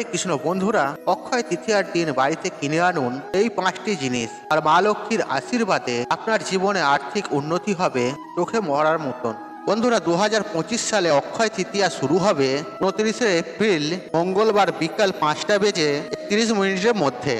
এই কৃষ্ণ বন্ধুরা, অক্ষয় তৃতীয়ার দিন বাড়িতে কিনে আনুন এই পাঁচটি জিনিস আর মা লক্ষ্মীর আশীর্বাদে আপনার জীবনে আর্থিক উন্নতি হবে চোখে মরার মতন। বন্ধুরা দু হাজার পঁচিশ সালে অক্ষয় তৃতীয়া শুরু হবে উনত্রিশে এপ্রিল, মঙ্গলবার বিকাল পাঁচটা বেজে একত্রিশ মিনিটের মধ্যে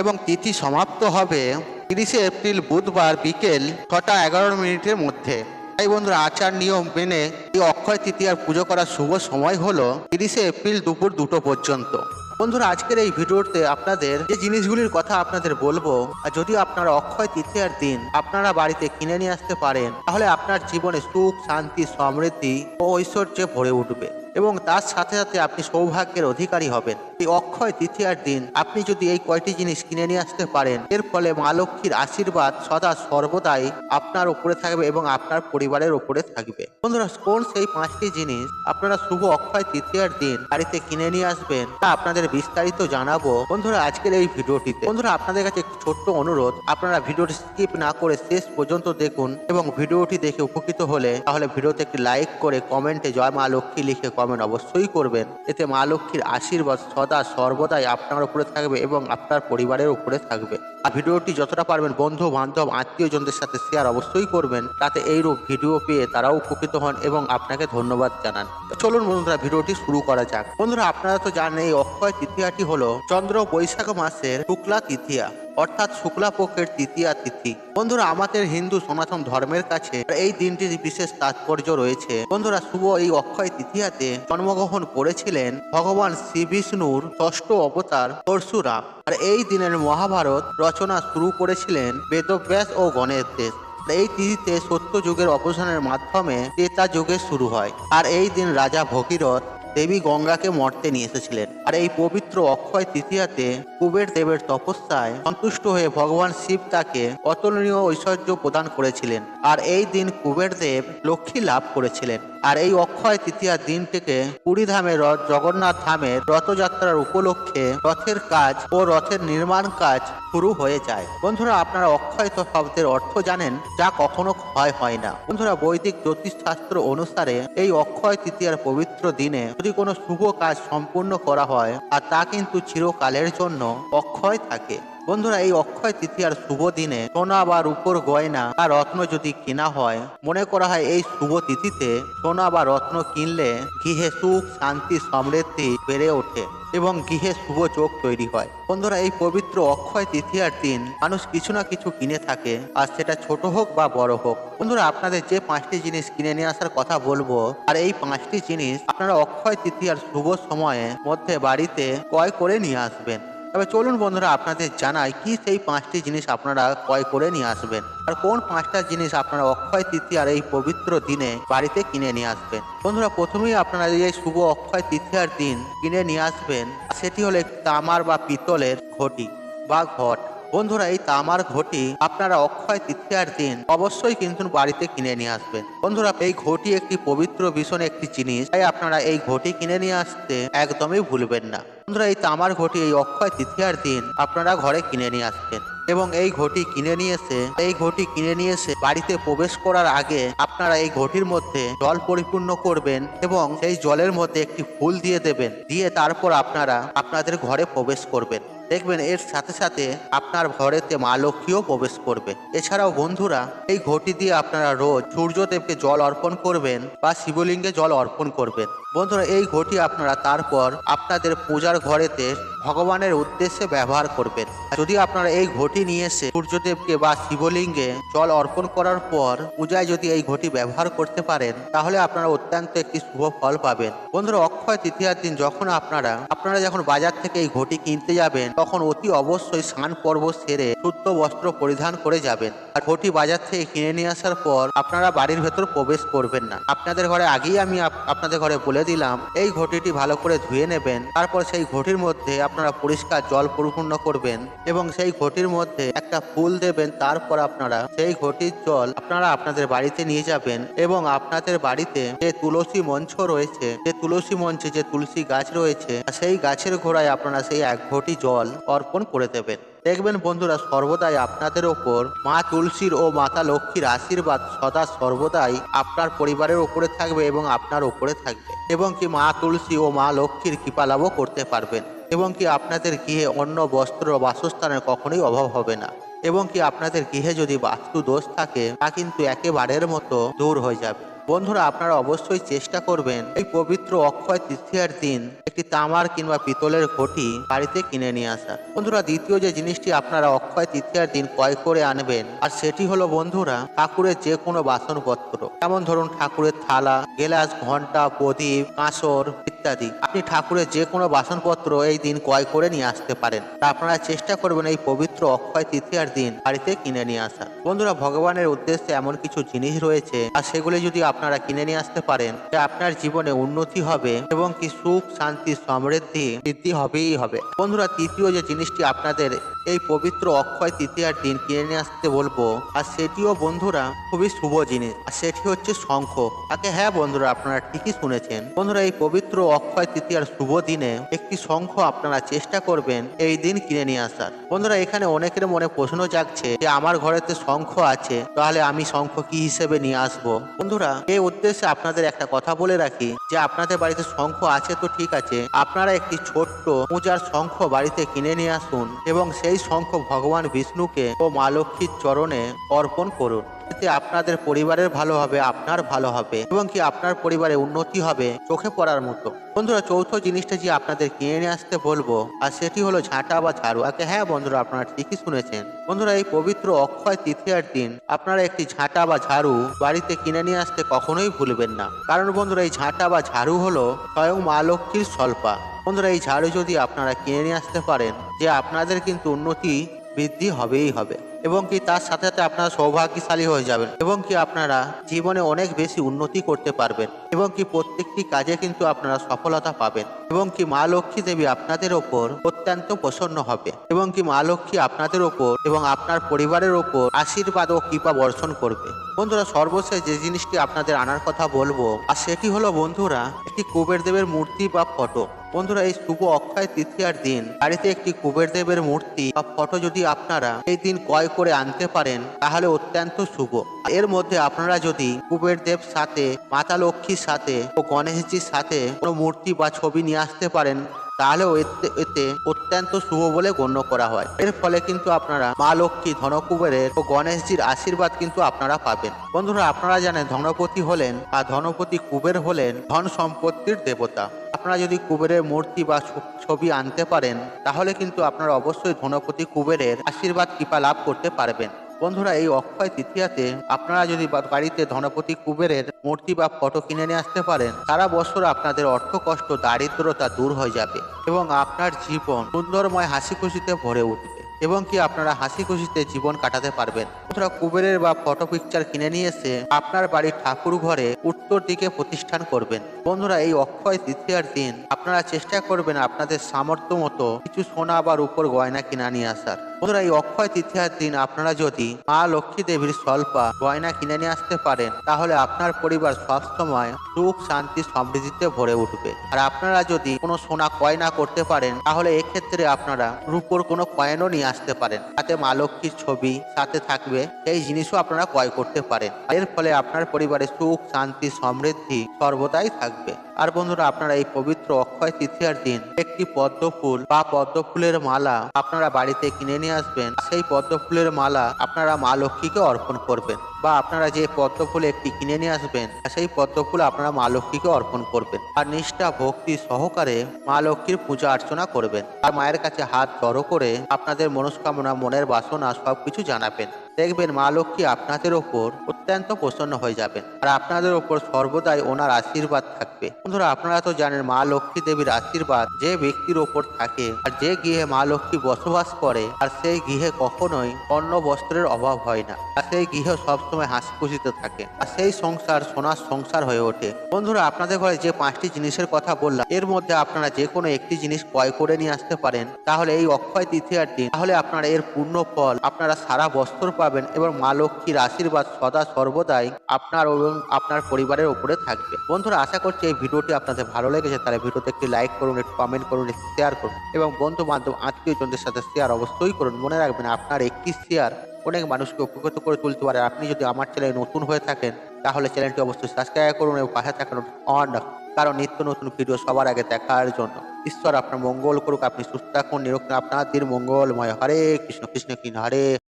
এবং তিথি সমাপ্ত হবে তিরিশে এপ্রিল বুধবার বিকেল ছটা এগারো মিনিটের মধ্যে। তাই বন্ধুরা আচার নিয়ম মেনে এই অক্ষয় তৃতীয়ার পুজো করার শুভ সময় হলো তিরিশে এপ্রিল দুপুর দুটো পর্যন্ত। বন্ধুরা, আজকের এই ভিডিওতে আপনাদের যে জিনিসগুলির কথা আপনাদের বলব, আর যদি আপনারা অক্ষয় তৃতীয়ার দিন আপনারা বাড়িতে কিনে নিয়ে আসতে পারেন, তাহলে আপনার জীবনে সুখ, শান্তি, সমৃদ্ধি ও ঐশ্বর্যে ভরে উঠবে। এবং তার সাথে সাথে আপনি সৌভাগ্যের অধিকারী হবেন। এই অক্ষয় তৃতীয়ার দিন আপনি যদি এই কয়টি জিনিস কিনে নিয়ে আসতে পারেন, এর ফলে মা লক্ষ্মীর আশীর্বাদ সদা সর্বদাই আপনার উপরে থাকবে এবং আপনার পরিবারের উপরে থাকবে। বন্ধুরা, কোন সেই পাঁচটি জিনিস আপনারা শুভ অক্ষয় তৃতীয়ার দিন বাড়িতে কিনে নিয়ে আসবেন, তা আপনাদের বিস্তারিত জানাব বন্ধুরা আজকের এই ভিডিওটিতে। বন্ধুরা, আপনাদের কাছে একটি ছোট্ট অনুরোধ, আপনারা ভিডিওটি স্কিপ না করে শেষ পর্যন্ত দেখুন এবং ভিডিওটি দেখে উপকৃত হলে তাহলে ভিডিওতে একটি লাইক করে কমেন্টে জয় মা লক্ষ্মী লিখে কমেন্ট অবশ্যই করবেন। এতে মা লক্ষ্মীর আশীর্বাদ সদা সর্বদাই আপনার উপরে থাকবে এবং আপনার পরিবারের উপরে থাকবে। আর ভিডিওটি যতটা পারবেন বন্ধু বান্ধব আত্মীয়জনদের সাথে শেয়ার অবশ্যই করবেন। তাতে এইরূপ ভিডিও পেয়ে তারাও উপকৃত হন এবং আপনাকে ধন্যবাদ জানান। চলুন বন্ধুরা, ভিডিওটি শুরু করা যাক। বন্ধুরা, আপনারা তো জানেন এই অক্ষয় তৃতীয়াটি হলো চন্দ্র বৈশাখ মাসের শুক্লা তৃতীয়া অর্থাৎ শুক্লা পক্ষের তৃতীয়া তিথি। বন্ধুরা, আমাদের হিন্দু সনাতন ধর্মের কাছে এই দিনটির বিশেষ তাৎপর্য রয়েছে। বন্ধুরা, শুভ এই অক্ষয় তৃতীয়াতে জন্মগ্রহণ করেছিলেন ভগবান শ্রী বিষ্ণুর ষষ্ঠ অবতার পরশুরাম। আর এই দিনের মহাভারত রচনা শুরু করেছিলেন বেদব্যাস ও গণেশ দেশ এই তিথিতে সত্য যুগের অবসানের মাধ্যমে ত্রেতা যুগের শুরু হয়। আর এই দিন রাজা ভগীরথ দেবী গঙ্গাকে মর্তে নিয়ে এসেছিলেন। আর এই পবিত্র অক্ষয় তৃতীয়াতে কুবের দেবের তপস্যায় সন্তুষ্ট হয়ে ভগবান শিব তাকে অতুলনীয় ঐশ্বর্য প্রদান করেছিলেন। আর এই দিন কুবের দেব লক্ষ্মী লাভ করেছিলেন। আর এই অক্ষয় তৃতীয়ার দিনটিকে পুরী ধামের রথ জগন্নাথ ধামের রথযাত্রার উপলক্ষে রথের কাজ ও রথের নির্মাণ কাজ শুরু হয়ে যায়। বন্ধুরা, আপনারা অক্ষয় শব্দের অর্থ জানেন যা কখনো ক্ষয় হয় না। বন্ধুরা, বৈদিক জ্যোতিষশাস্ত্র অনুসারে এই অক্ষয় তৃতীয়ার পবিত্র দিনে যদি কোনো শুভ কাজ সম্পূর্ণ করা হয়, আর তা কিন্তু চিরকালের জন্য অক্ষয় থাকে। বন্ধুরা, এই অক্ষয় তৃতীয়ার শুভ দিনে সোনা বা রূপোর গয়না বা রত্ন যদি কেনা হয়, মনে করা হয় এই শুভ তিথিতে সোনা বা রত্ন কিনলে গৃহে সুখ, শান্তি, সমৃদ্ধি বেড়ে ওঠে এবং গৃহে শুভ চোখ তৈরি হয়। বন্ধুরা, এই পবিত্র অক্ষয় তৃতীয়ার দিন মানুষ কিছু না কিছু কিনে থাকে, আর সেটা ছোট হোক বা বড় হোক। বন্ধুরা, আপনাদের যে পাঁচটি জিনিস কিনে নিয়ে আসার কথা বলব, আর এই পাঁচটি জিনিস আপনারা অক্ষয় তৃতীয়ার শুভ সময়ে মধ্যে বাড়িতে ক্রয় করে নিয়ে আসবেন। তবে চলুন বন্ধুরা, আপনাদের জানাই কি সেই পাঁচটি জিনিস আপনারা ক্রয় করে নিয়ে আসবেন। আর কোন পাঁচটা জিনিস আপনারা অক্ষয় তৃতীয়ার এই পবিত্র দিনে বাড়িতে কিনে নিয়ে আসবেন? বন্ধুরা, প্রথমেই আপনারা এই শুভ অক্ষয় তৃতীয়ার দিন কিনে নিয়ে আসবেন সেটি হলো তামার বা পিতলের ঘটি বা ঘট। বন্ধুরা, এই তামার ঘটি আপনারা অক্ষয় তৃতীয়ার দিন অবশ্যই কিন্তু বাড়িতে কিনে নিয়ে আসবেন। বন্ধুরা, এই ঘটি একটি পবিত্র ভীষণ একটি জিনিস, তাই আপনারা এই ঘটি কিনে নিয়ে আসতে একদমই ভুলবেন না। বন্ধুরা, এই তামার ঘটি এই অক্ষয় তৃতীয়ার দিন আপনারা ঘরে কিনে নিয়ে আসবেন। এবং এই ঘটি কিনে নিয়ে এসে এই ঘটি কিনে নিয়ে এসে বাড়িতে প্রবেশ করার আগে আপনারা এই ঘটির মধ্যে জল পরিপূর্ণ করবেন এবং সেই জলের মধ্যে একটি ফুল দিয়ে দেবেন। দিয়ে তারপর আপনারা আপনাদের ঘরে প্রবেশ করবেন। দেখবেন এর সাথে সাথে আপনার ঘরেতে মা লক্ষ্মীও প্রবেশ করবে। এছাড়াও বন্ধুরা, এই ঘটি দিয়ে আপনারা রোজ সূর্যদেবকে জল অর্পণ করবেন বা শিবলিঙ্গে জল অর্পণ করবেন। বন্ধুরা, এই ঘটি আপনারা তারপর আপনাদের পূজার ঘরেতে ভগবানের উদ্দেশ্যে ব্যবহার করবেন। যদি আপনারা এই ঘটি নিয়ে এসে সূর্যদেবকে বা শিবলিঙ্গে জল অর্পণ করার পর পূজায় যদি এই ঘটি ব্যবহার করতে পারেন, তাহলে আপনারা অত্যন্ত একটি শুভ ফল পাবেন। বন্ধুরা, অক্ষয় তৃতীয়ার দিন যখন আপনারা আপনারা যখন বাজার থেকে এই ঘটি কিনতে যাবেন, তখন অতি অবশ্যই স্নান পর্ব সেরে শুদ্ধ বস্ত্র পরিধান করে যাবেন। আর ঘটি বাজার থেকে কিনে নিয়ে আসার পর আপনারা বাড়ির ভেতর প্রবেশ করবেন না। আপনাদের ঘরে আগেই আমি আপ- আপনাদের ঘরে বলে দিলাম, এই ঘটিটি ভালো করে ধুয়ে নেবেন, তারপর সেই ঘটির মধ্যে আপনারা পরিষ্কার জল পরিপূর্ণ করবেন এবং সেই ঘটির মধ্যে একটা ফুল দেবেন, তারপর আপনারা সেই ঘটির জল আপনারা আপনাদের বাড়িতে নিয়ে যাবেন এবং আপনাদের বাড়িতে যে তুলসী মঞ্চ রয়েছে। যে তুলসী মঞ্চে যে তুলসী গাছ রয়েছে, সেই গাছের ঘোড়ায় আপনারা সেই এক ঘটি জল অর্পণ করে দেবেন। দেখবেন বন্ধুরা, সর্বদাই আপনাদের ওপর মা তুলসীর ও মাতা লক্ষ্মীর আশীর্বাদ সদা সর্বদাই আপনার পরিবারের ওপরে থাকবে এবং আপনার ওপরে থাকবে। এবং কি মা তুলসী ও মা লক্ষ্মীর কৃপা লাভও করতে পারবেন। এবং কি আপনাদের গৃহে অন্য বস্ত্র, বাসস্থানের কখনোই অভাব হবে না। এবং কি আপনাদের গৃহে যদি বাস্তু দোষ থাকে, তা কিন্তু একেবারের মতো দূর হয়ে যাবে। বন্ধুরা, আপনারা অবশ্যই চেষ্টা করবেন এই পবিত্র অক্ষয় তৃতীয়ার দিন একটি তামার কিংবা পিতলের ঘটি বাড়িতে কিনে নিয়ে আসা। বন্ধুরা, দ্বিতীয় যে জিনিসটি আপনারা অক্ষয় তৃতীয়ার দিন ক্রয় করে আনবেন, আর সেটি হলো, বন্ধুরা, ঠাকুরের যে কোনো বাসনপত্র। যেমন ধরুন, ঠাকুরের থালা, গেলাস ঘণ্টা প্রদীপ, কাঁসর ইত্যাদি। আপনি ঠাকুরের যে কোনো বাসনপত্র এই দিন ক্রয় করে নিয়ে আসতে পারেন। তা আপনারা চেষ্টা করবেন এই পবিত্র অক্ষয় তৃতীয়ার দিন বাড়িতে কিনে নিয়ে আসা বন্ধুরা, ভগবানের উদ্দেশ্যে এমন কিছু জিনিস রয়েছে, আর সেগুলি যদি আপনারা কিনে নিয়ে আসতে পারেন, যে আপনার জীবনে উন্নতি হবে এবং কি সুখ, শান্তি, সমৃদ্ধি বৃদ্ধি হবেই হবে। বন্ধুরা, তৃতীয় যে জিনিসটি আপনাদের এই পবিত্র অক্ষয় তৃতীয়ার দিন কিনে নিয়ে আসতে বলব। আর সেটিও বন্ধুরা খুবই শুভ জিনিস। আর সেটি হচ্ছে শঙ্খ। তাকে হ্যাঁ বন্ধুরা, আপনারা ঠিকই শুনেছেন। বন্ধুরা, এই পবিত্র অক্ষয় তৃতীয়ার শুভ দিনে একটি শঙ্খ আপনারা চেষ্টা করবেন এই দিন কিনে নিয়ে আসার। বন্ধুরা, এখানে অনেকের মনে প্রশ্ন জাগছে যে, আমার ঘরেতে শঙ্খ আছে, তাহলে আমি শঙ্খ কি হিসেবে নিয়ে আসব? বন্ধুরা, এই উদ্দেশ্যে আপনাদের একটা কথা বলে রাখি যে, আপনাদের বাড়িতে শঙ্খ আছে তো ঠিক আছে। আপনারা একটি ছোট্ট পূজার শঙ্খ বাড়িতে কিনে নিয়ে আসুন এবং সেই শঙ্খ ভগবান বিষ্ণুকে ও মা লক্ষ্মীর চরণে অর্পণ করুন। এতে আপনাদের পরিবারের ভালো হবে, আপনার ভালো হবে এবং কি আপনার পরিবারে উন্নতি হবে চোখে পড়ার মতো। বন্ধুরা, চৌথ জিনিসটা যে আপনাদের কিনে নিয়ে আসতে বলব, আর সেটি হলো ঝাঁটা বা ঝাড়ু। আগে হ্যাঁ বন্ধুরা, আপনারা ঠিকই শুনেছেন। বন্ধুরা, এই পবিত্র অক্ষয় তৃতীয়ার দিন আপনারা একটি ঝাঁটা বা ঝাড়ু বাড়িতে কিনে নিয়ে আসতে কখনোই ভুলবেন না। কারণ বন্ধুরা, এই ঝাঁটা বা ঝাড়ু হলো স্বয়ং মা লক্ষ্মীর স্বল্পা। বন্ধুরা, এই ঝাড়ু যদি আপনারা কিনে নিয়ে আসতে পারেন, যে আপনাদের কিন্তু উন্নতি বৃদ্ধি হবেই হবে এবং কি তার সাথে সাথে আপনারা সৌভাগ্যশালী হয়ে যাবেন এবং কি আপনারা জীবনে অনেক বেশি উন্নতি করতে পারবেন। এবং কি প্রত্যেকটি কাজে কিন্তু আপনারা সফলতা পাবেন। এবং কি মা লক্ষ্মী দেবী আপনাদের ওপর অত্যন্ত প্রসন্ন হবে। এবং কি মা লক্ষ্মী আপনাদের ওপর এবং আপনার পরিবারের ওপর আশীর্বাদ ও কৃপা বর্ষণ করবে। বন্ধুরা, সর্বশেষ যে জিনিসটি আপনাদের আনার কথা বলব, আর সেটি হলো, বন্ধুরা, একটি কুবের দেবের মূর্তি বা ফটো। বন্ধুরা, এই শুভ অক্ষয় তৃতীয়ার দিন বাড়িতে একটি কুবের দেবের মূর্তি বা ফটো যদি আপনারা এই দিন ক্রয় করে আনতে পারেন, তাহলে অত্যন্ত শুভ। এর মধ্যে আপনারা যদি কুবের দেব সাথে মাতা লক্ষ্মীর সাথে ও গণেশজির সাথে কোনো মূর্তি বা ছবি নিয়ে আসতে পারেন, তাহলেও এতে এতে অত্যন্ত শুভ বলে গণ্য করা হয়। এর ফলে কিন্তু আপনারা মা লক্ষ্মী ধনকুবেরের ও গণেশজির আশীর্বাদ কিন্তু আপনারা পাবেন। বন্ধুরা, আপনারা জানেন ধনপতি হলেন বা ধনপতি কুবের হলেন ধন সম্পত্তির দেবতা। আপনারা যদি কুবেরের মূর্তি বা ছবি আনতে পারেন, তাহলে কিন্তু আপনারা অবশ্যই ধনপতি কুবেরের আশীর্বাদ, কৃপা লাভ করতে পারবেন। বন্ধুরা, এই অক্ষয় তৃতীয়াতে আপনারা যদি বাড়িতে ধনপতি কুবেরের মূর্তি বা ফটো কিনে নিয়ে আসতে পারেন, সারা বছর আপনাদের অর্থ কষ্ট, দারিদ্রতা দূর হয়ে যাবে এবং আপনার জীবন সুন্দরময় হাসি খুশিতে ভরে উঠবে এবং কি আপনারা হাসি খুশিতে জীবন কাটাতে পারবেন। বন্ধুরা, কুবেরের বা ফটো পিকচার কিনে নিয়ে এসে আপনার বাড়ির ঠাকুর ঘরে উত্তর দিকে প্রতিষ্ঠান করবেন। বন্ধুরা, এই অক্ষয় তৃতীয়ার দিন আপনারা চেষ্টা করবেন আপনাদের সামর্থ্য মতো কিছু সোনা বা রূপর গয়না কিনা নিয়ে আসার। বন্ধুরা, এই অক্ষয় তৃতীয়ার দিন আপনারা যদি মা লক্ষ্মী দেবীর স্বল্পা গয়না কিনে নিয়ে আসতে পারেন, তাহলে আপনার পরিবার সবসময় সুখ, শান্তি, সমৃদ্ধিতে ভরে উঠবে। আর আপনারা যদি কোনো সোনা কয়না করতে পারেন, তাহলে এক্ষেত্রে আপনারা রূপোর কোনো কয়েনও নিয়ে আসতে পারেন। তাতে মা লক্ষ্মীর ছবি সাথে থাকবে, সেই জিনিসও আপনারা ক্রয় করতে পারেন। এর ফলে আপনার পরিবারে সুখ, শান্তি, সমৃদ্ধি সর্বদাই থাকবে। আর বন্ধুরা, আপনারা এই পবিত্র অক্ষয় তৃতীয়ার দিন একটি পদ্ম ফুল বা পদ্ম ফুলের মালা আপনারা বাড়িতে কিনে নিয়ে আসবেন। সেই পদ্ম ফুলের মালা আপনারা মা লক্ষ্মীকে অর্পণ করবেন বা আপনারা যে পদ্ম ফুল একটি কিনে নিয়ে আসবেন, সেই পদ্ম ফুল আপনারা মা লক্ষ্মীকে অর্পণ করবেন আর নিষ্ঠা, ভক্তি সহকারে মা লক্ষ্মীর পূজা অর্চনা করবেন। আর মায়ের কাছে হাত জড়ো করে আপনাদের মনস্কামনা, মনের বাসনা সবকিছু জানাবেন। দেখবেন মা লক্ষ্মী আপনাদের ওপর অত্যন্ত প্রসন্ন হয়ে যাবেন। আর আপনাদের ওপর সর্বদাই ওনার আশীর্বাদ থাকবে। বন্ধুরা, আপনারা তো জানেন মা লক্ষ্মী দেবীর আশীর্বাদ যে ব্যক্তির ওপর থাকে আর যে গৃহে মা লক্ষ্মী বসবাস করে, আর সেই গৃহে কখনোই অন্য বস্ত্রের অভাব হয় না। আর সেই গৃহ সবসময় হাসি খুশিতে থাকে। আর সেই সংসার সোনার সংসার হয়ে ওঠে। বন্ধুরা, আপনাদের ঘরে যে পাঁচটি জিনিসের কথা বললাম, এর মধ্যে আপনারা যে কোনো একটি জিনিস ক্রয় করে নিয়ে আসতে পারেন। তাহলে এই অক্ষয় তৃতীয়ার দিন, তাহলে আপনারা এর পূর্ণ ফল, আপনারা সারা বছর পাবেন এবং মা লক্ষ্মীর আশীর্বাদ সদা সর্বদাই আপনার এবং আপনার পরিবারের উপরে থাকবে। বন্ধুরা, আশা করছি এই ভিডিওটি আপনাদের ভালো লেগেছে। তাহলে ভিডিওতে একটি লাইক করুন, একটু কমেন্ট করুন, একটু শেয়ার করুন এবং বন্ধু বান্ধব আত্মীয় জনদের সাথে শেয়ার অবশ্যই করুন। মনে রাখবেন, আপনার একটি শেয়ার অনেক মানুষকে উপকৃত করে তুলতে পারে। আপনি যদি আমার চ্যানেলে নতুন হয়ে থাকেন, তাহলে চ্যানেলটি অবশ্যই সাবস্ক্রাইব করুন এবং পাশে থাকুন অন কারণ নিত্য নতুন ভিডিও সবার আগে দেখার জন্য। ঈশ্বর আপনার মঙ্গল করুক, আপনি সুস্থ থাকুন নিরক্ত আপনার দিন মঙ্গলময়। হরে কৃষ্ণ কৃষ্ণ কৃষ্ণ, হরে